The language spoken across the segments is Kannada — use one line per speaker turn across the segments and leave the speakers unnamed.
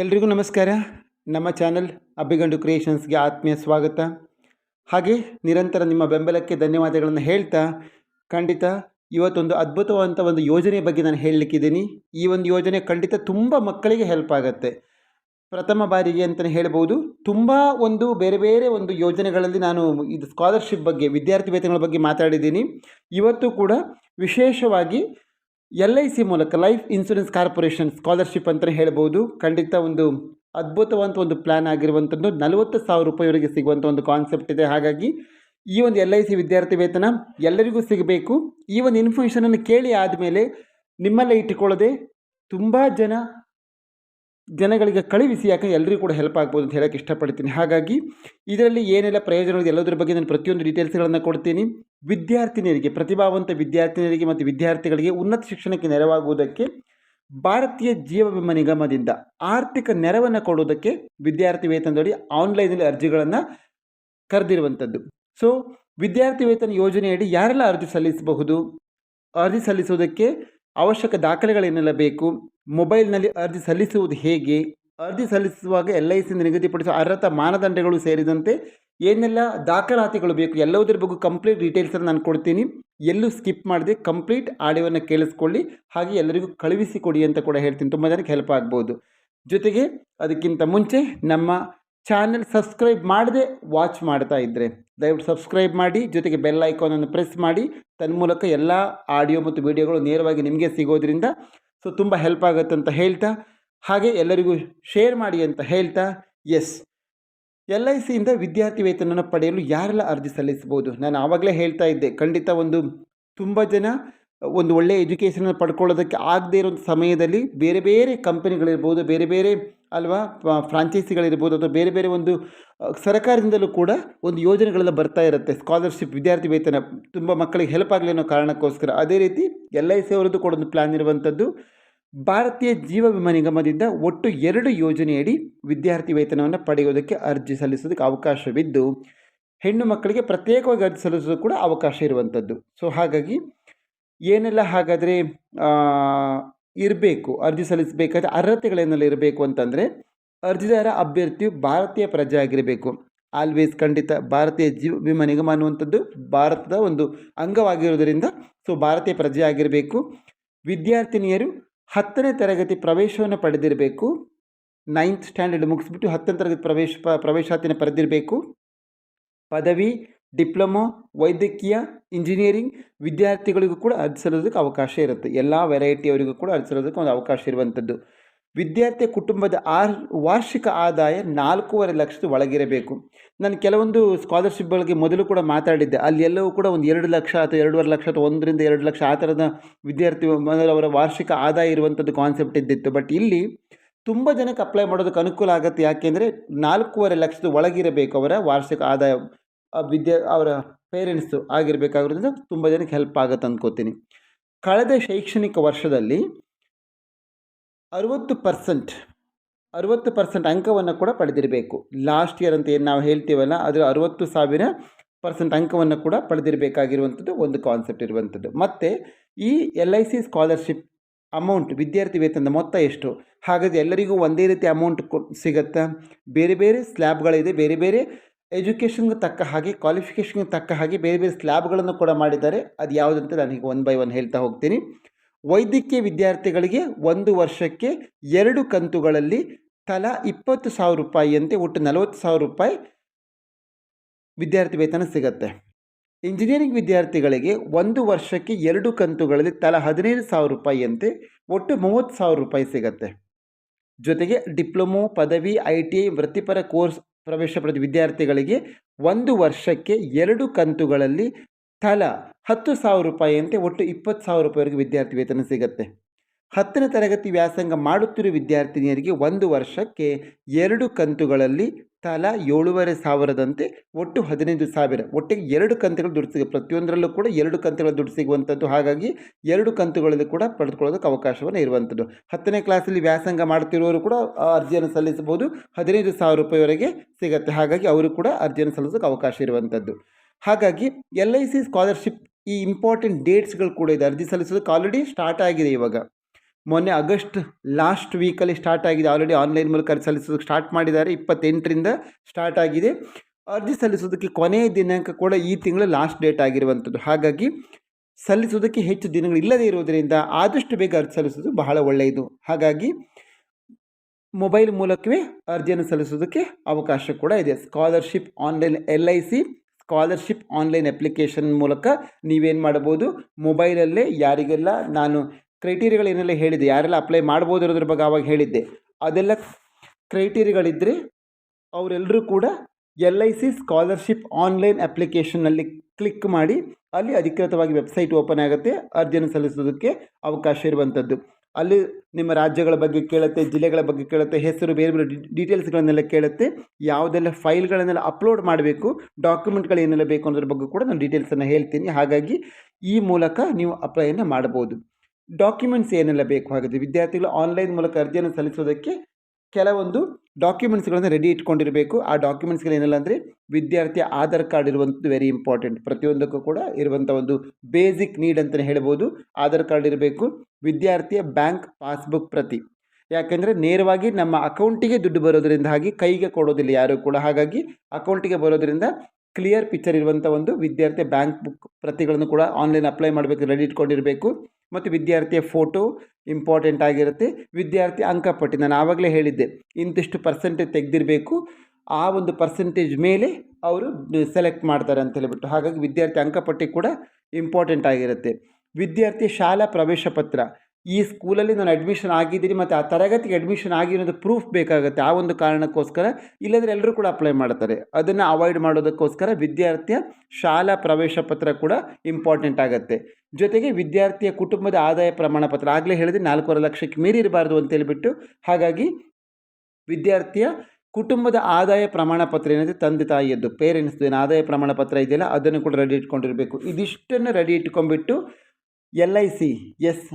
ಎಲ್ರಿಗೂ ನಮಸ್ಕಾರ. ನಮ್ಮ ಚಾನಲ್ ಅಬ್ಬಿಗಂಡು ಕ್ರಿಯೇಷನ್ಸ್ಗೆ ಆತ್ಮೀಯ ಸ್ವಾಗತ. ಹಾಗೆ ನಿರಂತರ ನಿಮ್ಮ ಬೆಂಬಲಕ್ಕೆ ಧನ್ಯವಾದಗಳನ್ನು ಹೇಳ್ತಾ, ಖಂಡಿತ ಇವತ್ತೊಂದು ಅದ್ಭುತವಾದಂಥ ಒಂದು ಯೋಜನೆ ಬಗ್ಗೆ ನಾನು ಹೇಳಲಿಕ್ಕಿದ್ದೀನಿ. ಈ ಒಂದು ಯೋಜನೆ ಖಂಡಿತ ತುಂಬ ಮಕ್ಕಳಿಗೆ ಹೆಲ್ಪ್ ಆಗುತ್ತೆ. ಪ್ರಥಮ ಬಾರಿಗೆ ಅಂತಲೇ ಹೇಳ್ಬೋದು ತುಂಬ ಒಂದು ಬೇರೆ ಬೇರೆ ಒಂದು ಯೋಜನೆಗಳಲ್ಲಿ ನಾನು ಇದು ಸ್ಕಾಲರ್ಶಿಪ್ ಬಗ್ಗೆ, ವಿದ್ಯಾರ್ಥಿ ವೇತನಗಳ ಬಗ್ಗೆ ಮಾತಾಡಿದ್ದೀನಿ. ಇವತ್ತು ಕೂಡ ವಿಶೇಷವಾಗಿ ಎಲ್ ಐ ಸಿ ಮೂಲಕ ಲೈಫ್ ಇನ್ಶೂರೆನ್ಸ್ ಕಾರ್ಪೊರೇಷನ್ ಸ್ಕಾಲರ್ಶಿಪ್ ಅಂತಲೇ ಹೇಳ್ಬೋದು. ಖಂಡಿತ ಒಂದು ಅದ್ಭುತವಂತ ಒಂದು ಪ್ಲ್ಯಾನ್ ಆಗಿರುವಂಥದ್ದು. ನಲವತ್ತು ಸಾವಿರ ರೂಪಾಯಿವರೆಗೆ ಸಿಗುವಂಥ ಒಂದು ಕಾನ್ಸೆಪ್ಟ್ ಇದೆ. ಹಾಗಾಗಿ ಈ ಒಂದು ಎಲ್ ಐ ಸಿ ವಿದ್ಯಾರ್ಥಿ ವೇತನ ಎಲ್ಲರಿಗೂ ಸಿಗಬೇಕು. ಈ ಒಂದು ಇನ್ಫಾರ್ಮೇಷನನ್ನು ಕೇಳಿ ಆದಮೇಲೆ ನಿಮ್ಮಲ್ಲೇ ಇಟ್ಟುಕೊಳ್ಳದೆ ತುಂಬ ಜನ ಜನಗಳಿಗೆ ಕಳುಹಿಸಿ, ಯಾಕಂದರೆ ಎಲ್ಲರಿಗೂ ಕೂಡ ಹೆಲ್ಪ್ ಆಗ್ಬೋದು ಅಂತ ಹೇಳೋಕ್ಕೆ ಇಷ್ಟಪಡ್ತೀನಿ. ಹಾಗಾಗಿ ಇದರಲ್ಲಿ ಏನೆಲ್ಲ ಪ್ರಯೋಜನಗಳು ಎಲ್ಲದರ ಬಗ್ಗೆ ನಾನು ಪ್ರತಿಯೊಂದು ಡೀಟೇಲ್ಸ್ಗಳನ್ನು ಕೊಡ್ತೀನಿ. ವಿದ್ಯಾರ್ಥಿನಿಯರಿಗೆ, ಪ್ರತಿಭಾವಂತ ವಿದ್ಯಾರ್ಥಿನಿಯರಿಗೆ ಮತ್ತು ವಿದ್ಯಾರ್ಥಿಗಳಿಗೆ ಉನ್ನತ ಶಿಕ್ಷಣಕ್ಕೆ ನೆರವಾಗುವುದಕ್ಕೆ, ಭಾರತೀಯ ಜೀವ ವಿಮಾ ನಿಗಮದಿಂದ ಆರ್ಥಿಕ ನೆರವನ್ನು ಕೊಡುವುದಕ್ಕೆ ವಿದ್ಯಾರ್ಥಿ ವೇತನದಡಿ ಆನ್ಲೈನಲ್ಲಿ ಅರ್ಜಿಗಳನ್ನು ಕರೆದಿರುವಂಥದ್ದು. ಸೊ ವಿದ್ಯಾರ್ಥಿ ವೇತನ ಯೋಜನೆಯಡಿ ಯಾರೆಲ್ಲ ಅರ್ಜಿ ಸಲ್ಲಿಸಬಹುದು? ಅರ್ಜಿ ಸಲ್ಲಿಸುವುದಕ್ಕೆ ಅವಶ್ಯಕ ದಾಖಲೆಗಳೇನೆಲ್ಲ ಬೇಕು ಮೊಬೈಲ್ನಲ್ಲಿ ಅರ್ಜಿ ಸಲ್ಲಿಸುವುದು ಹೇಗೆ? ಅರ್ಜಿ ಸಲ್ಲಿಸುವಾಗ ಎಲ್ ಐ ಸಿಯಿಂದ ನಿಗದಿಪಡಿಸುವ ಅರ್ಹತಾ ಮಾನದಂಡಗಳು ಸೇರಿದಂತೆ ಏನೆಲ್ಲ ದಾಖಲಾತಿಗಳು ಬೇಕು? ಎಲ್ಲವುದರ ಬಗ್ಗೆ ಕಂಪ್ಲೀಟ್ ಡೀಟೇಲ್ಸನ್ನು ನಾನು ಕೊಡ್ತೀನಿ. ಎಲ್ಲೂ ಸ್ಕಿಪ್ ಮಾಡದೆ ಕಂಪ್ಲೀಟ್ ಆಡಿಯೋವನ್ನು ಕೇಳಿಸ್ಕೊಳ್ಳಿ. ಹಾಗೆ ಎಲ್ಲರಿಗೂ ಕಳುಹಿಸಿಕೊಡಿ ಅಂತ ಕೂಡ ಹೇಳ್ತೀನಿ. ತುಂಬ ಜನಕ್ಕೆ ಹೆಲ್ಪ್ ಆಗ್ಬೋದು. ಜೊತೆಗೆ ಅದಕ್ಕಿಂತ ಮುಂಚೆ ನಮ್ಮ ಚಾನೆಲ್ ಸಬ್ಸ್ಕ್ರೈಬ್ ಮಾಡದೆ ವಾಚ್ ಮಾಡ್ತಾ ಇದ್ದರೆ ದಯವಿಟ್ಟು ಸಬ್ಸ್ಕ್ರೈಬ್ ಮಾಡಿ, ಜೊತೆಗೆ ಬೆಲ್ ಐಕಾನನ್ನು ಪ್ರೆಸ್ ಮಾಡಿ. ತನ್ಮೂಲಕ ಎಲ್ಲ ಆಡಿಯೋ ಮತ್ತು ವಿಡಿಯೋಗಳು ನೇರವಾಗಿ ನಿಮಗೆ ಸಿಗೋದ್ರಿಂದ ಸೊ ತುಂಬ ಹೆಲ್ಪ್ ಆಗುತ್ತೆ ಅಂತ ಹೇಳ್ತಾ, ಹಾಗೆ ಎಲ್ಲರಿಗೂ ಶೇರ್ ಮಾಡಿ ಅಂತ ಹೇಳ್ತಾ, ಎಸ್. ಎಲ್ ಐ ಸಿಯಿಂದ ವಿದ್ಯಾರ್ಥಿ ವೇತನವನ್ನು ಪಡೆಯಲು ಯಾರೆಲ್ಲ ಅರ್ಜಿ ಸಲ್ಲಿಸ್ಬೋದು ನಾನು ಆವಾಗಲೇ ಹೇಳ್ತಾ ಇದ್ದೆ, ಖಂಡಿತ ಒಂದು ತುಂಬ ಜನ ಒಂದು ಒಳ್ಳೆಯ ಎಜುಕೇಷನ್ ಪಡ್ಕೊಳ್ಳೋದಕ್ಕೆ ಆಗದೇ ಇರೋ ಸಮಯದಲ್ಲಿ ಬೇರೆ ಬೇರೆ ಕಂಪನಿಗಳಿರ್ಬೋದು ಬೇರೆ ಬೇರೆ, ಅಲ್ವಾ ಫ್ರಾಂಚೈಸಿಗಳಿರ್ಬೋದು ಅಥವಾ ಬೇರೆ ಬೇರೆ ಒಂದು ಸರ್ಕಾರದಿಂದಲೂ ಕೂಡ ಒಂದು ಯೋಜನೆಗಳೆಲ್ಲ ಬರ್ತಾ ಇರುತ್ತೆ. ಸ್ಕಾಲರ್ಶಿಪ್ ವಿದ್ಯಾರ್ಥಿ ವೇತನ ತುಂಬ ಮಕ್ಕಳಿಗೆ ಹೆಲ್ಪ್ ಆಗಲಿ ಅನ್ನೋ ಕಾರಣಕ್ಕೋಸ್ಕರ. ಅದೇ ರೀತಿ ಎಲ್ ಐ ಸಿ ಅವರದ್ದು ಕೂಡ ಒಂದು ಪ್ಲ್ಯಾನ್ ಇರುವಂಥದ್ದು. ಭಾರತೀಯ ಜೀವ ವಿಮಾ ನಿಗಮದಿಂದ ಒಟ್ಟು ಎರಡು ಯೋಜನೆಯಡಿ ವಿದ್ಯಾರ್ಥಿ ವೇತನವನ್ನು ಪಡೆಯೋದಕ್ಕೆ ಅರ್ಜಿ ಸಲ್ಲಿಸೋದಕ್ಕೆ ಅವಕಾಶವಿದ್ದು, ಹೆಣ್ಣು ಮಕ್ಕಳಿಗೆ ಪ್ರತ್ಯೇಕವಾಗಿ ಅರ್ಜಿ ಸಲ್ಲಿಸೋದು ಕೂಡ ಅವಕಾಶ ಇರುವಂಥದ್ದು. ಸೊ ಹಾಗಾಗಿ ಏನೆಲ್ಲ ಹಾಗಾದರೆ ಇರಬೇಕು, ಅರ್ಜಿ ಸಲ್ಲಿಸಬೇಕಾದ ಅರ್ಹತೆಗಳೇನೆಲ್ಲ ಇರಬೇಕು ಅಂತಂದರೆ, ಅರ್ಜಿದಾರ ಅಭ್ಯರ್ಥಿಯು ಭಾರತೀಯ ಪ್ರಜೆ ಆಗಿರಬೇಕು. ಆಲ್ವೇಸ್ ಖಂಡಿತ ಭಾರತೀಯ ಜೀವ ವಿಮಾ ನಿಗಮ ಅನ್ನುವಂಥದ್ದು ಭಾರತದ ಒಂದು ಅಂಗವಾಗಿರುವುದರಿಂದ ಸೊ, ಭಾರತೀಯ ಪ್ರಜೆ ಆಗಿರಬೇಕು. ವಿದ್ಯಾರ್ಥಿನಿಯರು ಹತ್ತನೇ ತರಗತಿ ಪ್ರವೇಶವನ್ನು ಪಡೆದಿರಬೇಕು. ನೈನ್ತ್ ಸ್ಟ್ಯಾಂಡರ್ಡ್ ಮುಗಿಸ್ಬಿಟ್ಟು ಹತ್ತನೇ ತರಗತಿ ಪ್ರವೇಶ ಪ್ರವೇಶಾತಿನ ಪಡೆದಿರಬೇಕು. ಪದವಿ ಡಿಪ್ಲೊಮೊ, ವೈದ್ಯಕೀಯ, ಇಂಜಿನಿಯರಿಂಗ್ ವಿದ್ಯಾರ್ಥಿಗಳಿಗೂ ಕೂಡ ಅರ್ಜಿ ಸಲ್ಲಿಸೋದಕ್ಕೆ ಅವಕಾಶ ಇರುತ್ತೆ. ಎಲ್ಲ ವೆರೈಟಿಯವರಿಗೂ ಕೂಡ ಅರ್ಜಿ ಸಲ್ಲಿಸೋದಕ್ಕೆ ಒಂದು ಅವಕಾಶ ಇರುವಂಥದ್ದು. ವಿದ್ಯಾರ್ಥಿ ಕುಟುಂಬದ ಆರ್, ವಾರ್ಷಿಕ ಆದಾಯ ನಾಲ್ಕೂವರೆ ಲಕ್ಷದ ಒಳಗಿರಬೇಕು. ನಾನು ಕೆಲವೊಂದು ಸ್ಕಾಲರ್ಶಿಪ್ಗಳಿಗೆ ಮೊದಲು ಕೂಡ ಮಾತಾಡಿದ್ದೆ. ಅಲ್ಲಿ ಎಲ್ಲವೂ ಕೂಡ ಒಂದು ಎರಡು ಲಕ್ಷ ಅಥವಾ ಎರಡೂವರೆ ಲಕ್ಷ ಅಥವಾ ಒಂದರಿಂದ ಎರಡು ಲಕ್ಷ ಆ ಥರದ ವಿದ್ಯಾರ್ಥಿ ಅವರ ವಾರ್ಷಿಕ ಆದಾಯ ಇರುವಂಥದ್ದು ಕಾನ್ಸೆಪ್ಟ್ ಇದ್ದಿತ್ತು. ಬಟ್ ಇಲ್ಲಿ ತುಂಬ ಜನಕ್ಕೆ ಅಪ್ಲೈ ಮಾಡೋದಕ್ಕೆ ಅನುಕೂಲ ಆಗುತ್ತೆ. ಯಾಕೆಂದರೆ ನಾಲ್ಕೂವರೆ ಲಕ್ಷದ ಒಳಗಿರಬೇಕು ಅವರ ವಾರ್ಷಿಕ ಆದಾಯ. ವಿದ್ಯಾ, ಅವರ ಪೇರೆಂಟ್ಸು ಆಗಿರಬೇಕಾಗಿರೋದ್ರಿಂದ ತುಂಬ ಜನಕ್ಕೆ ಹೆಲ್ಪ್ ಆಗುತ್ತೆ ಅಂದ್ಕೋತೀನಿ ಕಳೆದ ಶೈಕ್ಷಣಿಕ ವರ್ಷದಲ್ಲಿ ಅರುವತ್ತು ಪರ್ಸೆಂಟ್ ಅರುವತ್ತು ಪರ್ಸೆಂಟ್ ಅಂಕವನ್ನು ಕೂಡ ಪಡೆದಿರಬೇಕು. ಲಾಸ್ಟ್ ಇಯರ್ ಅಂತ ಏನು ನಾವು ಹೇಳ್ತೀವಲ್ಲ, ಅದರ ಅರುವತ್ತು ಸಾವಿರ ಪರ್ಸೆಂಟ್ ಅಂಕವನ್ನು ಕೂಡ ಪಡೆದಿರಬೇಕಾಗಿರುವಂಥದ್ದು ಒಂದು ಕಾನ್ಸೆಪ್ಟ್ ಇರುವಂಥದ್ದು. ಮತ್ತು ಈ L I C scholarship amount ವಿದ್ಯಾರ್ಥಿ ವೇತನದ ಮೊತ್ತ ಎಷ್ಟು? ಹಾಗಾದರೆ ಎಲ್ಲರಿಗೂ ಒಂದೇ ರೀತಿ ಅಮೌಂಟ್ ಸಿಗುತ್ತಾ? ಬೇರೆ ಬೇರೆ ಸ್ಲ್ಯಾಬ್ಗಳಿದೆ ಬೇರೆ ಬೇರೆ ಎಜುಕೇಷನ್ಗೆ ತಕ್ಕ ಹಾಗೆ ಕ್ವಾಲಿಫಿಕೇಷನ್ಗೆ ತಕ್ಕ ಹಾಗೆ ಬೇರೆ ಬೇರೆ ಸ್ಲ್ಯಾಬ್ಗಳನ್ನು ಕೂಡ ಮಾಡಿದ್ದಾರೆ. ಅದು ಯಾವುದಂತ ನಾನು ಈಗ ಒನ್ ಬೈ ಒನ್ ಹೇಳ್ತಾ ಹೋಗ್ತೀನಿ. ವೈದ್ಯಕೀಯ ವಿದ್ಯಾರ್ಥಿಗಳಿಗೆ ಒಂದು ವರ್ಷಕ್ಕೆ ಎರಡು ಕಂತುಗಳಲ್ಲಿ ತಲಾ ಇಪ್ಪತ್ತು ಸಾವಿರ ರೂಪಾಯಿಯಂತೆ ಒಟ್ಟು ನಲವತ್ತು ಸಾವಿರ ರೂಪಾಯಿ ವಿದ್ಯಾರ್ಥಿ ವೇತನ ಸಿಗತ್ತೆ. ಇಂಜಿನಿಯರಿಂಗ್ ವಿದ್ಯಾರ್ಥಿಗಳಿಗೆ ಒಂದು ವರ್ಷಕ್ಕೆ ಎರಡು ಕಂತುಗಳಲ್ಲಿ ತಲಾ ಹದಿನೈದು ಸಾವಿರ ರೂಪಾಯಿಯಂತೆ ಒಟ್ಟು ಮೂವತ್ತು ಸಾವಿರ ರೂಪಾಯಿ ಸಿಗತ್ತೆ. ಜೊತೆಗೆ ಡಿಪ್ಲೊಮೊ, ಪದವಿ, ಐ ಟಿ ಐ ವೃತ್ತಿಪರ ಕೋರ್ಸ್ ಪ್ರವೇಶ ಪಡೆದ ವಿದ್ಯಾರ್ಥಿಗಳಿಗೆ ಒಂದು ವರ್ಷಕ್ಕೆ ಎರಡು ಕಂತುಗಳಲ್ಲಿ ತಲಾ ಹತ್ತು ಸಾವಿರ ರೂಪಾಯಿಯಂತೆ ಒಟ್ಟು ಇಪ್ಪತ್ತು ಸಾವಿರ ರೂಪಾಯಿವರೆಗೆ ವಿದ್ಯಾರ್ಥಿ ವೇತನ ಸಿಗುತ್ತೆ. ಹತ್ತನೇ ತರಗತಿ ವ್ಯಾಸಂಗ ಮಾಡುತ್ತಿರುವ ವಿದ್ಯಾರ್ಥಿನಿಯರಿಗೆ ಒಂದು ವರ್ಷಕ್ಕೆ ಎರಡು ಕಂತುಗಳಲ್ಲಿ ತಲಾ ಏಳುವರೆ ಸಾವಿರದಂತೆ ಒಟ್ಟು ಹದಿನೈದು ಸಾವಿರ. ಒಟ್ಟಿಗೆ ಎರಡು ಕಂತುಗಳು ದುಡ್ಡು ಸಿಗುತ್ತೆ ಪ್ರತಿಯೊಂದರಲ್ಲೂ ಕೂಡ ಎರಡು ಕಂತುಗಳ ದುಡ್ಡು ಸಿಗುವಂಥದ್ದು. ಹಾಗಾಗಿ ಎರಡು ಕಂತುಗಳಲ್ಲಿ ಕೂಡ ಪಡೆದುಕೊಳ್ಳೋದಕ್ಕೆ ಅವಕಾಶವನ್ನು ಇರುವಂಥದ್ದು. ಹತ್ತನೇ ಕ್ಲಾಸಲ್ಲಿ ವ್ಯಾಸಂಗ ಮಾಡ್ತಿರೋರು ಕೂಡ ಅರ್ಜಿಯನ್ನು ಸಲ್ಲಿಸಬಹುದು. ಹದಿನೈದು ಸಾವಿರ ರೂಪಾಯಿವರೆಗೆ ಸಿಗುತ್ತೆ. ಹಾಗಾಗಿ ಅವರು ಕೂಡ ಅರ್ಜಿಯನ್ನು ಸಲ್ಲಿಸೋಕೆ ಅವಕಾಶ ಇರುವಂಥದ್ದು. ಹಾಗಾಗಿ ಎಲ್ ಐ ಸಿ ಸ್ಕಾಲರ್ಶಿಪ್ ಈ ಇಂಪಾರ್ಟೆಂಟ್ ಡೇಟ್ಸ್ಗಳು ಕೂಡ ಇದೆ. ಅರ್ಜಿ ಸಲ್ಲಿಸೋದಕ್ಕೆ ಆಲ್ರೆಡಿ ಸ್ಟಾರ್ಟ್ ಆಗಿದೆ ಇವಾಗ. ಮೊನ್ನೆ ಆಗಸ್ಟ್ ಲಾಸ್ಟ್ ವೀಕಲ್ಲಿ ಸ್ಟಾರ್ಟ್ ಆಗಿದೆ. ಆಲ್ರೆಡಿ ಆನ್ಲೈನ್ ಮೂಲಕ ಅರ್ಜಿ ಸಲ್ಲಿಸೋದಕ್ಕೆ ಸ್ಟಾರ್ಟ್ ಮಾಡಿದ್ದಾರೆ. ಇಪ್ಪತ್ತೆಂಟರಿಂದ ಸ್ಟಾರ್ಟ್ ಆಗಿದೆ. ಅರ್ಜಿ ಸಲ್ಲಿಸೋದಕ್ಕೆ ಕೊನೆಯ ದಿನಾಂಕ ಕೂಡ ಈ ತಿಂಗಳು ಲಾಸ್ಟ್ ಡೇಟ್ ಆಗಿರುವಂಥದ್ದು. ಹಾಗಾಗಿ ಸಲ್ಲಿಸೋದಕ್ಕೆ ಹೆಚ್ಚು ದಿನಗಳು ಇಲ್ಲದೇ ಇರುವುದರಿಂದ ಆದಷ್ಟು ಬೇಗ ಅರ್ಜಿ ಸಲ್ಲಿಸೋದು ಬಹಳ ಒಳ್ಳೆಯದು. ಹಾಗಾಗಿ ಮೊಬೈಲ್ ಮೂಲಕವೇ ಅರ್ಜಿಯನ್ನು ಸಲ್ಲಿಸೋದಕ್ಕೆ ಅವಕಾಶ ಕೂಡ ಇದೆ. Scholarship online L I C scholarship online application ಮೂಲಕ ನೀವೇನು ಮಾಡ್ಬೋದು ಮೊಬೈಲಲ್ಲೇ ಯಾರಿಗೆಲ್ಲ ನಾನು ಕ್ರೈಟೀರಿಯಾಗಳೇನೆಲ್ಲ ಹೇಳಿದೆ ಯಾರೆಲ್ಲ ಅಪ್ಲೈ ಮಾಡ್ಬೋದು ಇರೋದ್ರ ಬಗ್ಗೆ ಆವಾಗ ಹೇಳಿದ್ದೆ. ಅದೆಲ್ಲ ಕ್ರೈಟೀರಿಯಾಗಳಿದ್ದರೆ ಅವರೆಲ್ಲರೂ ಕೂಡ L I C scholarship online ಅಪ್ಲಿಕೇಶನ್ನಲ್ಲಿ ಕ್ಲಿಕ್ ಮಾಡಿ, ಅಲ್ಲಿ ಅಧಿಕೃತವಾಗಿ ವೆಬ್ಸೈಟ್ ಓಪನ್ ಆಗುತ್ತೆ, ಅರ್ಜಿಯನ್ನು ಸಲ್ಲಿಸೋದಕ್ಕೆ ಅವಕಾಶ ಇರುವಂಥದ್ದು. ಅಲ್ಲಿ ನಿಮ್ಮ ರಾಜ್ಯಗಳ ಬಗ್ಗೆ ಕೇಳುತ್ತೆ, ಜಿಲ್ಲೆಗಳ ಬಗ್ಗೆ ಕೇಳುತ್ತೆ, ಹೆಸರು, ಬೇರೆ ಬೇರೆ ಡೀಟೇಲ್ಸ್ಗಳನ್ನೆಲ್ಲ ಕೇಳುತ್ತೆ, ಯಾವುದೆಲ್ಲ ಫೈಲ್ಗಳನ್ನೆಲ್ಲ ಅಪ್ಲೋಡ್ ಮಾಡಬೇಕು ಡಾಕ್ಯುಮೆಂಟ್ಗಳು ಏನೆಲ್ಲ ಬೇಕು ಅನ್ನೋದ್ರ ಬಗ್ಗೆ ಕೂಡ ನಾನು ಡೀಟೇಲ್ಸನ್ನು ಹೇಳ್ತೀನಿ. ಹಾಗಾಗಿ ಈ ಮೂಲಕ ನೀವು ಅಪ್ಲೈಯನ್ನು ಮಾಡ್ಬೋದು ಡಾಕ್ಯುಮೆಂಟ್ಸ್ ಏನೆಲ್ಲ ಬೇಕು ಹಾಗಾದರೆ? ವಿದ್ಯಾರ್ಥಿಗಳು ಆನ್ಲೈನ್ ಮೂಲಕ ಅರ್ಜಿಯನ್ನು ಸಲ್ಲಿಸೋದಕ್ಕೆ ಕೆಲವೊಂದು ಡಾಕ್ಯುಮೆಂಟ್ಸ್ಗಳನ್ನು ರೆಡಿ ಇಟ್ಕೊಂಡಿರಬೇಕು. ಆ ಡಾಕ್ಯುಮೆಂಟ್ಸ್ಗಳು ಏನೆಲ್ಲ ಅಂದರೆ ವಿದ್ಯಾರ್ಥಿಯ ಆಧಾರ್ ಕಾರ್ಡ್ ಇರುವಂಥದ್ದು ವೆರಿ ಇಂಪಾರ್ಟೆಂಟ್ ಪ್ರತಿಯೊಂದಕ್ಕೂ ಕೂಡ ಇರುವಂಥ ಒಂದು ಬೇಸಿಕ್ ನೀಡ್ ಅಂತಲೇ ಹೇಳ್ಬೋದು. ಆಧಾರ್ ಕಾರ್ಡ್ ಇರಬೇಕು. ವಿದ್ಯಾರ್ಥಿಯ ಬ್ಯಾಂಕ್ ಪಾಸ್ಬುಕ್ ಪ್ರತಿ. ಯಾಕೆಂದರೆ ನೇರವಾಗಿ ನಮ್ಮ ಅಕೌಂಟಿಗೆ ದುಡ್ಡು ಬರೋದರಿಂದ ಹಾಗೆ ಕೈಗೆ ಕೊಡೋದಿಲ್ಲ ಯಾರೂ ಕೂಡ. ಹಾಗಾಗಿ ಅಕೌಂಟಿಗೆ ಬರೋದರಿಂದ ಕ್ಲಿಯರ್ ಪಿಕ್ಚರ್ ಇರುವಂಥ ಒಂದು ವಿದ್ಯಾರ್ಥಿ ಬ್ಯಾಂಕ್ ಬುಕ್ ಪ್ರತಿಗಳನ್ನು ಕೂಡ ಆನ್ಲೈನ್ ಅಪ್ಲೈ ಮಾಡಬೇಕು ರೆಡಿ ಇಟ್ಕೊಂಡಿರಬೇಕು. ಮತ್ತು ವಿದ್ಯಾರ್ಥಿಯ ಫೋಟೋ ಇಂಪಾರ್ಟೆಂಟ್ ಆಗಿರುತ್ತೆ. ವಿದ್ಯಾರ್ಥಿ ಅಂಕಪಟ್ಟಿ ನಾನು ಆವಾಗಲೇ ಹೇಳಿದ್ದೆ, ಇಂತಿಷ್ಟು ಪರ್ಸೆಂಟೇಜ್ ತೆಗೆದಿರಬೇಕು. ಆ ಒಂದು ಪರ್ಸೆಂಟೇಜ್ ಮೇಲೆ ಅವರು ಸೆಲೆಕ್ಟ್ ಮಾಡ್ತಾರೆ ಅಂತ ಹೇಳಿಬಿಟ್ಟು. ಹಾಗಾಗಿ ವಿದ್ಯಾರ್ಥಿ ಅಂಕಪಟ್ಟಿ ಕೂಡ ಇಂಪಾರ್ಟೆಂಟ್ ಆಗಿರುತ್ತೆ. ವಿದ್ಯಾರ್ಥಿ ಶಾಲಾ ಪ್ರವೇಶ ಪತ್ರ ಈ ಸ್ಕೂಲಲ್ಲಿ ನಾನು ಅಡ್ಮಿಷನ್ ಆಗಿದ್ದೀನಿ ಮತ್ತು ಆ ತರಗತಿಗೆ ಅಡ್ಮಿಷನ್ ಆಗಿರೋದು ಪ್ರೂಫ್ ಬೇಕಾಗುತ್ತೆ. ಆ ಒಂದು ಕಾರಣಕ್ಕೋಸ್ಕರ ಇಲ್ಲಂದರೆ ಎಲ್ಲರೂ ಕೂಡ ಅಪ್ಲೈ ಮಾಡ್ತಾರೆ. ಅದನ್ನು ಅವಾಯ್ಡ್ ಮಾಡೋದಕ್ಕೋಸ್ಕರ ವಿದ್ಯಾರ್ಥಿಯ ಶಾಲಾ ಪ್ರವೇಶ ಪತ್ರ ಕೂಡ ಇಂಪಾರ್ಟೆಂಟ್ ಆಗುತ್ತೆ. ಜೊತೆಗೆ ವಿದ್ಯಾರ್ಥಿಯ ಕುಟುಂಬದ ಆದಾಯ ಪ್ರಮಾಣ ಪತ್ರ ಆಗಲೇ ಹೇಳಿದ್ರೆ ನಾಲ್ಕೂವರೆ ಲಕ್ಷಕ್ಕೆ ಮೀರಿ ಅಂತ ಹೇಳಿಬಿಟ್ಟು, ಹಾಗಾಗಿ ವಿದ್ಯಾರ್ಥಿಯ ಕುಟುಂಬದ ಆದಾಯ ಪ್ರಮಾಣ ಪತ್ರ ಏನಿದೆ ತಂದೆ ತಾಯಿಯದ್ದು ಪೇರೆಂಟ್ಸ್ದು ಏನು ಆದಾಯ ಪ್ರಮಾಣ ಪತ್ರ ಇದೆಯಲ್ಲ, ಅದನ್ನು ಕೂಡ ರೆಡಿ ಇಟ್ಕೊಂಡಿರಬೇಕು. ಇದಿಷ್ಟನ್ನು ready ಇಟ್ಕೊಂಡ್ಬಿಟ್ಟು L I C S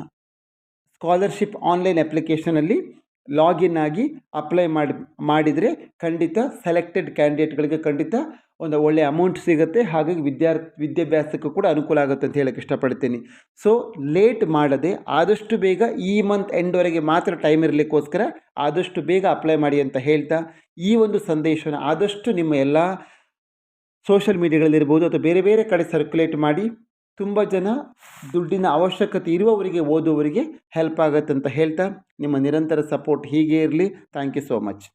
scholarship online ಅಪ್ಲಿಕೇಶನಲ್ಲಿ ಲಾಗಿನ್ ಆಗಿ ಅಪ್ಲೈ ಮಾಡಿ, ಮಾಡಿದರೆ ಖಂಡಿತ ಸೆಲೆಕ್ಟೆಡ್ ಕ್ಯಾಂಡಿಡೇಟ್ಗಳಿಗೆ ಖಂಡಿತ ಒಂದು ಒಳ್ಳೆಯ ಅಮೌಂಟ್ ಸಿಗುತ್ತೆ. ಹಾಗಾಗಿ ವಿದ್ಯಾರ್ಥಿ ವಿದ್ಯಾಭ್ಯಾಸಕ್ಕೂ ಕೂಡ ಅನುಕೂಲ ಆಗುತ್ತೆ ಅಂತ ಹೇಳೋಕ್ಕೆ ಇಷ್ಟಪಡ್ತೀನಿ. ಸೊ, ಲೇಟ್ ಮಾಡದೆ ಆದಷ್ಟು ಬೇಗ ಈ ಮಂತ್ ಎಂಡ್ವರೆಗೆ ಮಾತ್ರ ಟೈಮ್ ಇರಲಿಕ್ಕೋಸ್ಕರ ಆದಷ್ಟು ಬೇಗ ಅಪ್ಲೈ ಮಾಡಿ ಅಂತ ಹೇಳ್ತಾ, ಈ ಒಂದು ಸಂದೇಶವನ್ನು ಆದಷ್ಟು ನಿಮ್ಮ ಎಲ್ಲ ಸೋಷಿಯಲ್ ಮೀಡಿಯಾಗಳಲ್ಲಿರ್ಬೋದು ಅಥವಾ ಬೇರೆ ಬೇರೆ ಕಡೆ ಸರ್ಕ್ಯುಲೇಟ್ ಮಾಡಿ ತುಂಬ ಜನ ದುಡ್ಡಿನ ಅವಶ್ಯಕತೆ ಇರುವವರಿಗೆ, ಓದುವವರಿಗೆ ಹೆಲ್ಪ್ ಆಗುತ್ತೆ ಅಂತ ಹೇಳ್ತಾ, ನಿಮ್ಮ ನಿರಂತರ ಸಪೋರ್ಟ್ ಹೀಗೆ ಇರಲಿ. Thank you so much